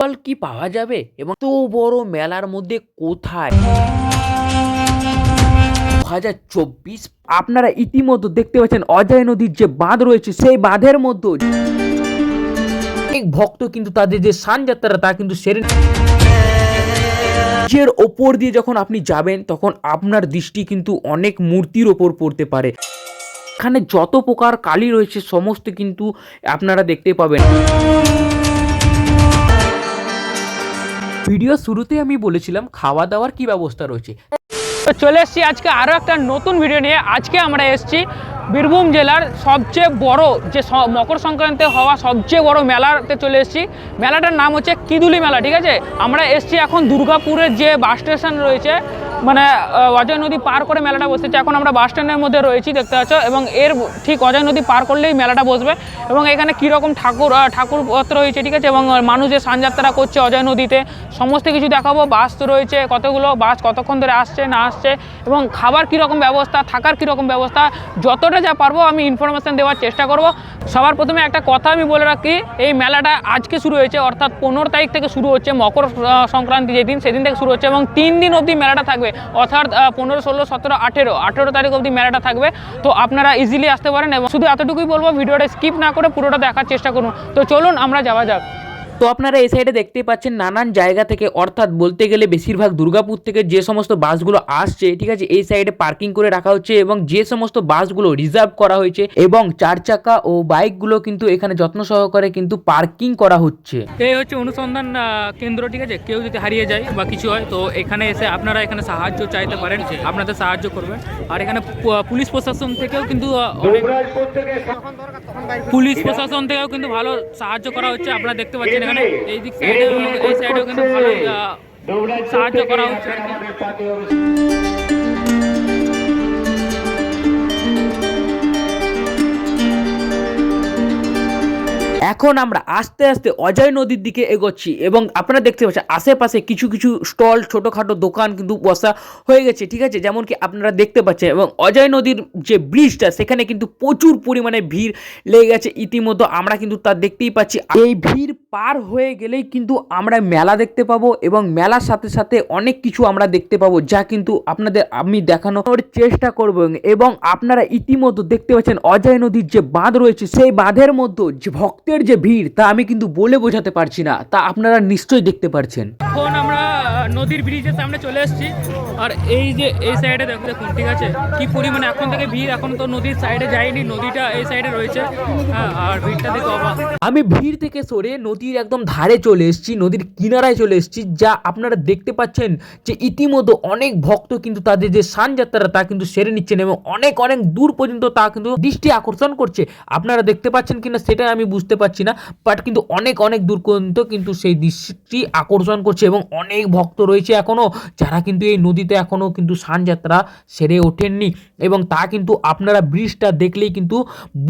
ফল কি পাওয়া যাবে? এবং তো বড় মেলার মধ্যে কোথায়? হাজার চব্বিশ, আপনারা ইতিমধ্যে দেখতে পাচ্ছেন অজয় নদীর যে বাঁধ রয়েছে, সেই বাঁধের মধ্যে অনেক ভক্ত কিন্তু তাদের যে সানযাত্রা তা কিন্তু সেরে নিজের ওপর দিয়ে যখন আপনি যাবেন, তখন আপনার দৃষ্টি কিন্তু অনেক মূর্তির ওপর পড়তে পারে। এখানে যত প্রকার কালি রয়েছে, সমস্ত কিন্তু আপনারা দেখতে পাবেন। ভিডিও শুরুতে আমি বলেছিলাম খাওয়া দাওয়ার কি ব্যবস্থা রয়েছে। তো চলে এসছি আজকে আরও একটা নতুন ভিডিও নিয়ে। আজকে আমরা এসছি বীরভূম জেলার সবচেয়ে বড় যে মকর সংক্রান্তি হওয়া সবচেয়ে বড় মেলাতে চলে এসেছি। মেলাটার নাম হচ্ছে কিদুলি মেলা, ঠিক আছে? আমরা এসছি এখন দুর্গাপুরের যে বাস স্টেশন রয়েছে মানে অজয় নদী পার করে মেলাটা বসেছে। এখন আমরা বাস স্ট্যান্ডের মধ্যে রয়েছি, দেখতে পাচ্ছ, এবং এর ঠিক অজয় নদী পার করলেই মেলাটা বসবে। এবং এখানে কীরকম ঠাকুর ঠাকুরপত্র রয়েছে, ঠিক আছে? এবং মানুষ যে সানযাত্রা করছে অজয় নদীতে, সমস্ত কিছু দেখাবো। বাস রয়েছে, কতগুলো বাস, কতক্ষণ ধরে আসছে, না আসছে, এবং খাবার কীরকম ব্যবস্থা, থাকার কীরকম ব্যবস্থা, যতটা যা পারব আমি ইনফরমেশান দেওয়ার চেষ্টা করব। সবার প্রথমে একটা কথা আমি বলে রাখি, এই মেলাটা আজকে শুরু হয়েছে, অর্থাৎ পনেরো তারিখ থেকে শুরু হচ্ছে মকর সংক্রান্তি যেদিন, সেদিন থেকে শুরু হচ্ছে, এবং তিন দিন অবধি মেলাটা থাকবে। অর্থাৎ পনেরো, ষোলো, সতেরো, আঠেরো আঠেরো তারিখ অবধি মেলাটা থাকবে। তো আপনারা ইজিলি আসতে পারেন এবং শুধু এতটুকুই বলব, ভিডিওটা স্কিপ না করে পুরোটা দেখার চেষ্টা করুন। তো চলুন, আমরা যাওয়া যাক। তো আপনারা এই সাইডে দেখতে পাচ্ছেন নানান জায়গা থেকে অর্থাৎ বলতে গেলে বেশিরভাগ দুর্গাপুর থেকে যে সমস্ত বাসগুলো আসছে ঠিক আছে এই সাইডে পার্কিং করে রাখা হচ্ছে এবং যে সমস্ত বাসগুলো রিজার্ভ করা হয়েছে এবং চার চাকা ও বাইকগুলো কিন্তু এখানে যত্ন সহকারে কিন্তু পার্কিং করা হচ্ছে। এই হচ্ছে অনুসন্ধান কেন্দ্র ঠিক আছে? কেউ যদি হারিয়ে যায় বা কিছু হয় তো এখানে এসে আপনারা এখানে সাহায্য চাইতে পারেন আপনাদের সাহায্য করবেন। আর এখানে পুলিশ প্রশাসন থেকেও কিন্তু অনেক পুলিশ প্রশাসন থেকেও কিন্তু ভালো সাহায্য করা হচ্ছে। আপনারা দেখতে পাচ্ছেন এখানে এই দিক সাইডেও এই সাইডেও কিন্তু ভালো সাহায্য করা হচ্ছে এখন আমরা আস্তে আস্তে অজয় নদীর দিকে এগোচ্ছি এবং আপনারা দেখতে পাচ্ছেন আশেপাশে কিছু কিছু স্টল, ছোটোখাটো দোকান কিন্তু বসা হয়ে গেছে, ঠিক আছে? যেমন কি আপনারা দেখতে পাচ্ছেন এবং অজয় নদীর যে ব্রিজটা সেখানে কিন্তু প্রচুর পরিমাণে ভিড় লেগে গেছে ইতিমধ্যে। আমরা কিন্তু তা দেখতেই পাচ্ছি। এই ভিড় পার হয়ে গেলেই কিন্তু আমরা মেলা দেখতে পাবো এবং মেলার সাথে সাথে অনেক কিছু আমরা দেখতে পাবো যা কিন্তু আপনাদের আমি দেখানোর চেষ্টা করব এবং আপনারা ইতিমধ্যে দেখতে পাচ্ছেন অজয় নদীর যে বাঁধ রয়েছে সেই বাঁধের মধ্যে যে ভক্তের যে ভিড় তা আমি কিন্তু বলে বোঝাতে পারছি না তা আপনারা নিশ্চয়ই দেখতে পারছেন। এখন আমরা নদীর ব্রিজের সামনে চলে এসেছি আর এই যে এই সাইডে দেখো দেখুন ঠিক আছে? কি পরিমাণে এখন থেকে ভিড় এখন তো নদীর সাইডে যায়নি নদীটা এই সাইডে রয়েছে হ্যাঁ আর ভিড়টা দেখে আমি ভিড় থেকে সরে নদীর একদম ধারে চলে এসেছি, নদীর কিনারায় চলে এসেছি, যা আপনারা দেখতে পাচ্ছেন যে ইতিমধ্যে অনেক ভক্ত কিন্তু তাদের যে সানযাত্রা তা কিন্তু সেরে নিচ্ছেন এবং অনেক অনেক দূর পর্যন্ত তা কিন্তু দৃষ্টি আকর্ষণ করছে। আপনারা দেখতে পাচ্ছেন কিনা সেটা আমি বুঝতে পারছি না বাট কিন্তু অনেক অনেক দূর পর্যন্ত কিন্তু সেই দৃষ্টি আকর্ষণ করছে এবং অনেক ভক্ত রয়েছে এখনও যারা কিন্তু এই নদীতে এখনও কিন্তু সানযাত্রা সেরে ওঠেননি এবং তা কিন্তু আপনারা ব্রিজটা দেখলেই কিন্তু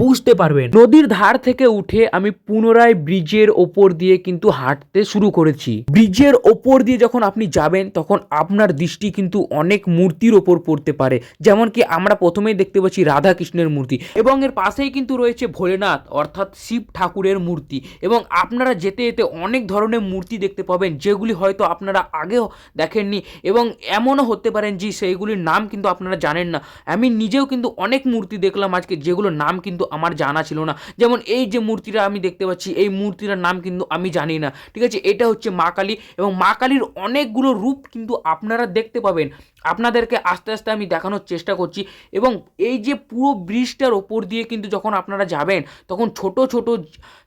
বুঝতে পারবেন। নদীর ধার থেকে উঠে আমি পুনরায় ব্রিজের ওপর দিয়ে কিন্তু হাঁটতে শুরু করেছি। ব্রিজের ওপর দিয়ে যখন আপনি যাবেন, তখন আপনার দৃষ্টি কিন্তু অনেক মূর্তির ওপর পড়তে পারে। যেমন কি আমরা প্রথমেই দেখতে পাচ্ছি রাধা কৃষ্ণের মূর্তি এবং এর পাশেই কিন্তু রয়েছে ভোলেনাথ, অর্থাৎ শিব ঠাকুরের মূর্তি এবং আপনারা যেতে যেতে অনেক ধরনের মূর্তি দেখতে পাবেন, যেগুলি হয়তো আপনারা আগেও দেখেননি এবং এমনও হতে পারেন যে সেইগুলির নাম কিন্তু আপনারা জানেন না। আমি নিজেও কিন্তু অনেক মূর্তি দেখলাম আজকে, যেগুলোর নাম কিন্তু আমার জানা ছিল না। যেমন এই যে মূর্তিটা আমি দেখতে পাচ্ছি, এই মূর্তিটার নাম কিন্তু আমি জানি না। ঠিক আছে? এটা হচ্ছে মা কালী এবং মা কালীর অনেকগুলো রূপ কিন্তু আপনারা দেখতে পাবেন। আপনাদেরকে আস্তে আস্তে আমি দেখানোর চেষ্টা করছি এবং এই যে পুরো ব্রিজটার ওপর দিয়ে কিন্তু যখন আপনারা যাবেন, তখন ছোট ছোট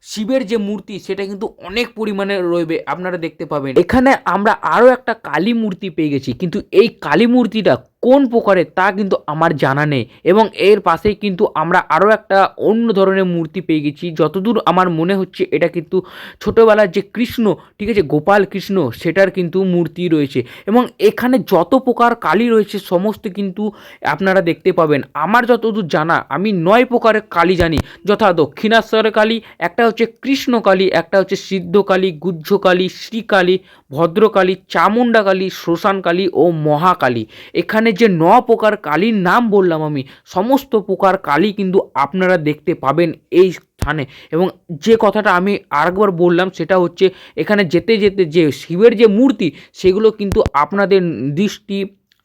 শিবের যে মূর্তি, সেটা কিন্তু অনেক পরিমাণে রইবে, আপনারা দেখতে পাবেন। এখানে আমরা আরও একটা কালী মূর্তি পেয়ে গেছি। কিন্তু এই কালী মূর্তিটা কোন প্রকারের তা কিন্তু আমার জানা নেই। এবং এর পাশেই কিন্তু আমরা আরও একটা অন্য ধরনের মূর্তি পেয়ে গেছি। যতদূর আমার মনে হচ্ছে এটা কিন্তু ছোটোবেলার যে কৃষ্ণ, ঠিক আছে, গোপাল কৃষ্ণ, সেটার কিন্তু মূর্তি রয়েছে। এবং এখানে যত প্রকার কালী রয়েছে, সমস্ত কিন্তু আপনারা দেখতে পাবেন। আমার যতদূর জানা, আমি নয় প্রকারের কালী জানি। যথা দক্ষিণাশ্বরের কালী, একটা হচ্ছে কৃষ্ণ কালী, একটা হচ্ছে সিদ্ধ কালী গুজ্জ কালী শ্রীকালী ভদ্রকালী চামুণ্ডা কালী শ্মশান কালী ও মহাকালী। এখানে যে ন প্রকার কালীর নাম বললাম আমি, সমস্ত প্রকার কালী কিন্তু আপনারা দেখতে পাবেন এই স্থানে। এবং যে কথাটা আমি আরেকবার বললাম, সেটা হচ্ছে এখানে যেতে যেতে যে শিবের যে মূর্তি, সেগুলো কিন্তু আপনাদের দৃষ্টি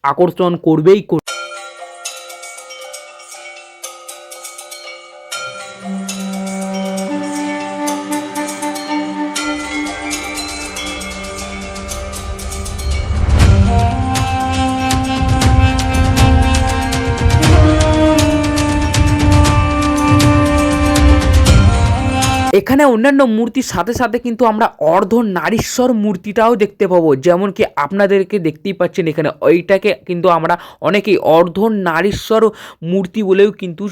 আকর্ষণ করবেই করবে। এখানে অন্যান্য মূর্তির সাথে সাথে কিন্তু আমরা অর্ধ নারীশ্বর মূর্তিটাও দেখতে পাবো। যেমন কি আপনাদেরকে দেখতেই পাচ্ছেন এখানে, ওইটাকে কিন্তু আমরা অনেকেই অর্ধ নারীশ্বর মূর্তি বলেও কিন্তু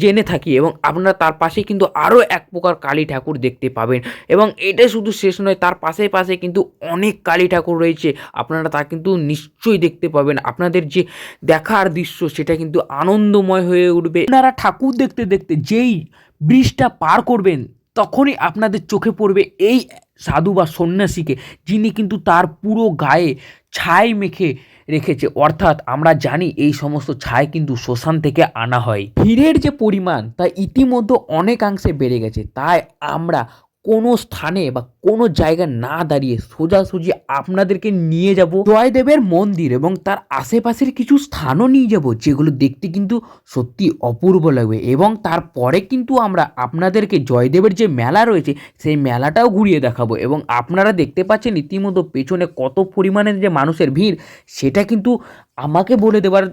জেনে থাকি এবং আপনারা তার পাশে কিন্তু আরও এক প্রকার কালী ঠাকুর দেখতে পাবেন। এবং এটা শুধু শেষ নয়, তার পাশে পাশে কিন্তু অনেক কালী ঠাকুর রয়েছে, আপনারা তা কিন্তু নিশ্চয়ই দেখতে পাবেন। আপনাদের যে দেখার দৃশ্য, সেটা কিন্তু আনন্দময় হয়ে উঠবে। আপনারা ঠাকুর দেখতে দেখতে যেই ব্রিজটা পার করবেন তখনই আপনাদের চোখে পড়বে এই সাধু বা সন্ন্যাসীকে, যিনি কিন্তু তার পুরো গায়ে ছাই মেখে রেখেছে। অর্থাৎ আমরা জানি এই সমস্ত ছাই কিন্তু শ্মশান থেকে আনা হয়। ভিড়ের যে পরিমাণ, তা ইতিমধ্যে অনেকাংশে বেড়ে গেছে। তাই আমরা কোনো স্থানে বা কোনো জায়গায় না দাঁড়িয়ে সোজাসুজি আপনাদেরকে নিয়ে যাব। জয়দেবের মন্দির এবং তার আশেপাশের কিছু স্থানও নিয়ে যাব, যেগুলো দেখতে কিন্তু সত্যি অপূর্ব লাগবে। এবং তারপরে কিন্তু আমরা আপনাদেরকে জয়দেবের যে মেলা রয়েছে, সেই মেলাটাও ঘুরিয়ে দেখাবো। এবং আপনারা দেখতে পাচ্ছেন ইতিমধ্যে পেছনে কত পরিমাণে যে মানুষের ভিড়, সেটা কিন্তু আমাকে বলে দেওয়ার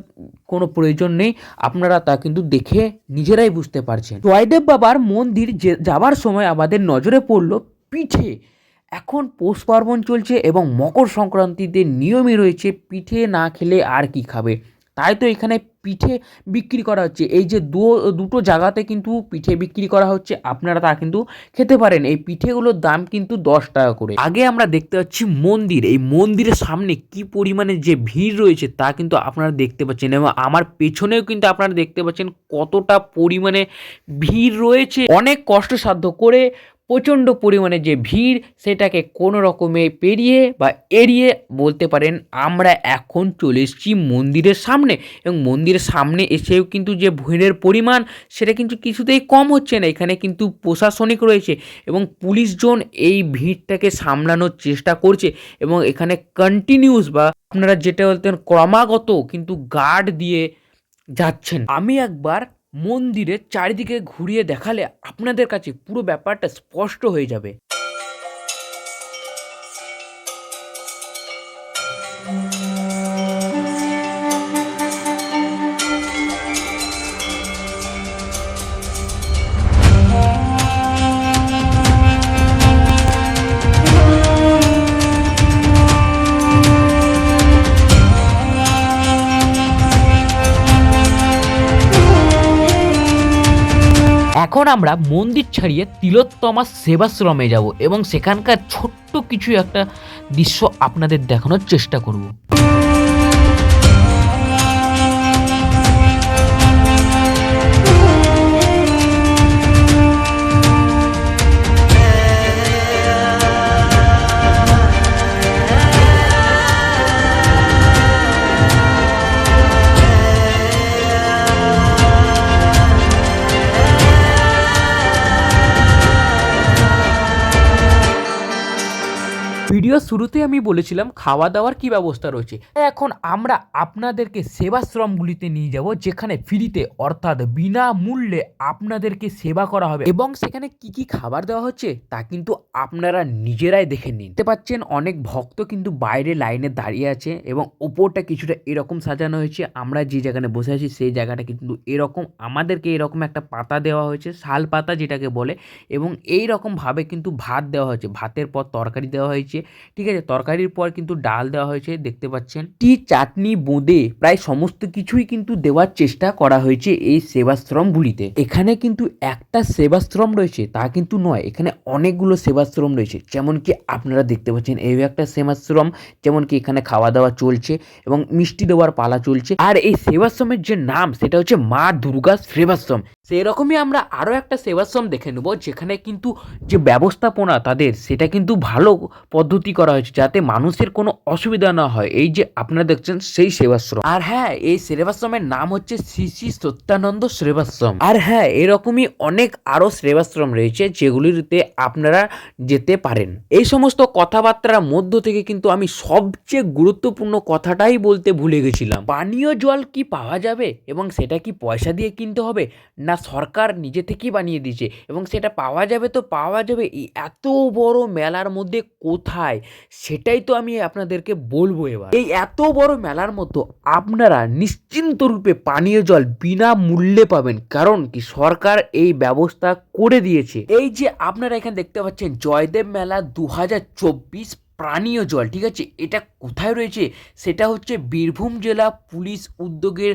কোনো প্রয়োজন নেই। আপনারা তা কিন্তু দেখে নিজেরাই বুঝতে পারছেন। জয়দেব বাবার মন্দির যে, যাবার সময় আমাদের নজরে পড়ল পিঠে। এখন পৌষ পার্বণ চলছে এবং মকর সংক্রান্তিতে নিয়মই রয়েছে, পিঠে না খেলে আর কি খাবে? তাই তো এখানে পিঠে বিক্রি করা হচ্ছে। এই যে দু দুটো জায়গাতে কিন্তু পিঠে বিক্রি করা হচ্ছে, আপনারা তা কিন্তু খেতে পারেন। এই পিঠেগুলোর দাম কিন্তু দশ টাকা করে। আগে আমরা দেখতে পাচ্ছি মন্দির। এই মন্দিরের সামনে কি পরিমাণে যে ভিড় রয়েছে তা কিন্তু আপনারা দেখতে পাচ্ছেন এবং আমার পেছনেও কিন্তু আপনারা দেখতে পাচ্ছেন কতটা পরিমাণে ভিড় রয়েছে। অনেক কষ্টসাধ্য করে প্রচণ্ড পরিমাণে যে ভিড়, সেটাকে কোনো রকমে পেরিয়ে বা এড়িয়ে বলতে পারেন আমরা এখন চলে এসেছি মন্দিরের সামনে। এবং মন্দিরের সামনে এসেও কিন্তু যে ভিড়ের পরিমাণ, সেটা কিন্তু কিছুতেই কম হচ্ছে না। এখানে কিন্তু প্রশাসনিক রয়েছে এবং পুলিশজন এই ভিড়টাকে সামলানোর চেষ্টা করছে এবং এখানে কন্টিনিউস বা আপনারা যেটা বলতেন ক্রমাগত কিন্তু গার্ড দিয়ে যাচ্ছেন। আমি একবার মন্দিরের চারিদিকে ঘুরিয়ে দেখালে আপনাদের কাছে পুরো ব্যাপারটা স্পষ্ট হয়ে যাবে। এখন আমরা মন্দির ছাড়িয়ে তিলোত্তমা সেবাশ্রমে যাব এবং সেখানকার ছোট্ট কিছু একটা দৃশ্য আপনাদের দেখানোর চেষ্টা করব। শুরুতে আমি বলেছিলাম খাওয়া দাওয়ার কি ব্যবস্থা রয়েছে। এখন আমরা আপনাদেরকে সেবাশ্রমগুলিতে নিয়ে যাব, যেখানে ফ্রিতে অর্থাৎ বিনামূল্যে আপনাদেরকে সেবা করা হবে এবং সেখানে কি কি খাবার দেওয়া হচ্ছে তা কিন্তু আপনারা নিজেরাই দেখে দেখতে পাচ্ছেন অনেক ভক্ত কিন্তু বাইরে লাইনে দাঁড়িয়ে আছে এবং ওপরটা কিছুটা এরকম সাজানো হয়েছে। আমরা যে জায়গায় বসে আছি সেই জায়গাটা কিন্তু এরকম, আমাদেরকে এরকম একটা পাতা দেওয়া হয়েছে, শাল পাতা যেটাকে বলে এবং এই রকমভাবে কিন্তু ভাত দেওয়া হয়েছে। ভাতের পর তরকারি দেওয়া হয়েছে। ঠিক আছে? তরকারির পর কিন্তু ডাল দেওয়া হয়েছে, দেখতে পাচ্ছেন। টি চাটনি বোঁদে প্রায় সমস্ত কিছুই কিন্তু দেওয়ার চেষ্টা করা হয়েছে এই সেবাশ্রম সেবাশ্রমগুলিতে এখানে কিন্তু একটা সেবাশ্রম রয়েছে, তা কিন্তু নয়। এখানে অনেকগুলো সেবাশ্রম রয়েছে, যেমন কি আপনারা দেখতে পাচ্ছেন এই একটা সেবাশ্রম, যেমন কি এখানে খাওয়া দাওয়া চলছে এবং মিষ্টি দেওয়ার পালা চলছে। আর এই সেবাশ্রমের যে নাম, সেটা হচ্ছে মা দুর্গা সেবাশ্রম। সেরকমই আমরা আরও একটা সেবাশ্রম দেখে নেব, যেখানে কিন্তু যে ব্যবস্থাপনা তাদের, সেটা কিন্তু ভালো পদ্ধতি করা হয়েছে যাতে মানুষের কোনো অসুবিধা না হয়। এই যে আপনারা দেখছেন সেই সেবাশ্রম। আর হ্যাঁ এই সেবাশ্রমের নাম হচ্ছে শ্রী শ্রী সত্যানন্দ সেবাশ্রম। আর হ্যাঁ এরকমই অনেক আরও সেবাশ্রম রয়েছে যেগুলিতে আপনারা যেতে পারেন। এই সমস্ত কথাবার্তার মধ্য থেকে কিন্তু আমি সবচেয়ে গুরুত্বপূর্ণ কথাটাই বলতে ভুলে গেছিলাম। পানীয় জল কি পাওয়া যাবে এবং সেটা কি পয়সা দিয়ে কিনতে হবে? না সরকার নিজে থেকেই বানিয়ে দিয়েছে এবং সেটা পাওয়া যাবে তো পাওয়া যাবে, এই এত বড় মেলার মধ্যে কোথায়? সেটাই তো আমি আপনাদেরকে বলব এবার। এই এত বড় মেলার মতো আপনারা নিশ্চিন্ত রূপে পানীয় জল বিনা মূল্যে পাবেন, কারণ কি সরকার এই ব্যবস্থা করে দিয়েছে। এই যে আপনারা এখানে দেখতে পাচ্ছেন জয়দেব মেলা দু হাজার চব্বিশ পানীয় জল, ঠিক আছে? এটা কোথায় রয়েছে? সেটা হচ্ছে বীরভূম জেলা পুলিশ উদ্যোগের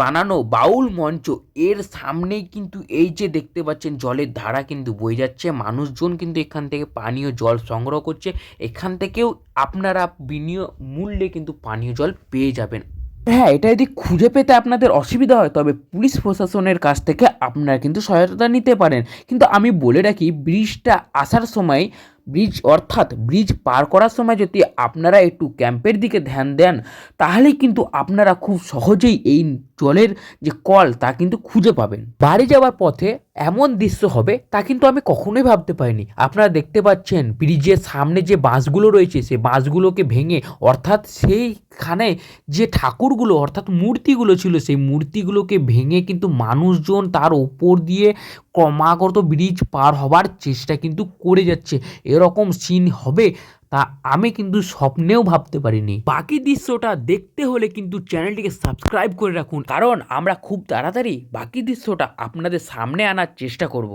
বানানো বাউল মঞ্চ। এর সামনেই কিন্তু এই যে দেখতে পাচ্ছেন, জলের ধারা কিন্তু বয়ে যাচ্ছে। মানুষজন কিন্তু এখান থেকে পানীয় জল সংগ্রহ করছে। এখান থেকেও আপনারা বিনিয়োগ মূল্যে কিন্তু পানীয় জল পেয়ে যাবেন। হ্যাঁ এটা যদি খুঁজে পেতে আপনাদের অসুবিধা হয়, তবে পুলিশ প্রশাসনের কাছ থেকে আপনারা কিন্তু সহায়তা নিতে পারেন। কিন্তু আমি বলে রাখি ব্রিজটা আসার সময় ব্রিজ অর্থাৎ ব্রিজ পার করার সময় যদি আপনারা একটু ক্যাম্পের দিকে ধ্যান দেন, তাহলেই কিন্তু আপনারা খুব সহজেই এই জলের যে কল, তা কিন্তু খুঁজে পাবেন। বাড়ি যাওয়ার পথে এমন দৃশ্য হবে, তা কিন্তু আমি কখনোই ভাবতে পারিনি। আপনারা দেখতে পাচ্ছেন ব্রিজের সামনে যে বাঁশগুলো রয়েছে, সে বাঁশগুলোকে ভেঙে, অর্থাৎ সেইখানে যে ঠাকুরগুলো, অর্থাৎ মূর্তিগুলো ছিল, সেই মূর্তিগুলোকে ভেঙে কিন্তু মানুষজন তার ওপর দিয়ে ক্রমাগত ব্রিজ পার হবার চেষ্টা কিন্তু করে যাচ্ছে। এরকম সিন হবে তা আমি কিন্তু স্বপ্নেও ভাবতে পারিনি। বাকি দৃশ্যটা দেখতে হলে কিন্তু চ্যানেলটিকে সাবস্ক্রাইব করে রাখুন। কারণ আমরা খুব তাড়াতাড়ি বাকি দৃশ্যটা আপনাদের সামনে আনার চেষ্টা করব।